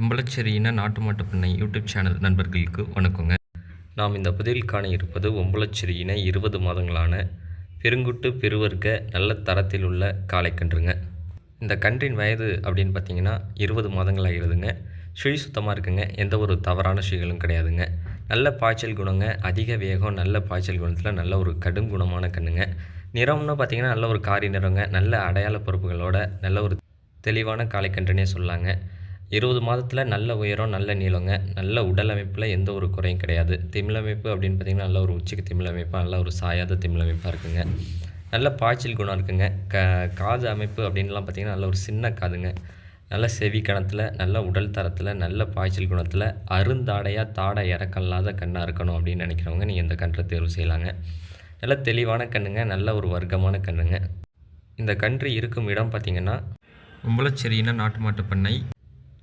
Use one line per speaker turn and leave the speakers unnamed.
ஒம்பளச்சேரியின நாட்டு மாட்டு பண்ணை யூடியூப் சேனல் நண்பர்களுக்கு வணக்கங்க. நாம் இந்த பதிவில் காண இருப்பது ஒம்பளச்சேரியின இருபது மாதங்களான பெருங்குட்டு பெருவர்க்க நல்ல தரத்தில் உள்ள காளைக்கன்றுங்க இந்த கன்றின் வயது அப்படின்னு பார்த்தீங்கன்னா இருபது மாதங்கள் ஆகிடுதுங்க சுழி சுத்தமாக இருக்குங்க. எந்த ஒரு தவறான சுழிகளும் கிடையாதுங்க. நல்ல பாய்ச்சல் குணங்க அதிக வேகம் நல்ல பாய்ச்சல் குணத்தில் நல்ல ஒரு கடும் குணமான கண்ணுங்க நிறம்னு பார்த்தீங்கன்னா நல்ல ஒரு காரி நிறங்க நல்ல அடையாள பொறுப்புகளோட நல்ல ஒரு தெளிவான காளைக்கன்றுனே சொல்லாங்க. இருபது மாதத்தில் நல்ல உயரம் நல்ல நீளங்க நல்ல உடல் அமைப்பில் எந்த ஒரு குறையும் கிடையாது. திமிழமைப்பு அப்படின்னு பார்த்தீங்கன்னா நல்ல ஒரு உச்சிக்கு திமிழமைப்பாக நல்ல ஒரு சாயாத திமிழமைப்பாக இருக்குங்க. நல்ல பாய்ச்சல் குணம் இருக்குங்க. க காது அமைப்பு அப்படின்லாம் பார்த்தீங்கன்னா நல்ல ஒரு சின்ன காதுங்க. நல்ல செவி கணத்தில் நல்ல உடல் தரத்தில் நல்ல பாய்ச்சல் குணத்தில் அருந்தாடையாக தாடை இறக்கல்லாத கண்ணாக இருக்கணும் அப்படின்னு நினைக்கிறவங்க நீங்கள் இந்த கன்றை தேர்வு செய்யலாங்க. நல்ல தெளிவான கண்ணுங்க நல்ல ஒரு வர்க்கமான கண்ணுங்க. இந்த கன்று இருக்கும் இடம் பார்த்திங்கன்னா உம்பளச்சேரியின நாட்டு மாட்டு பண்ணை.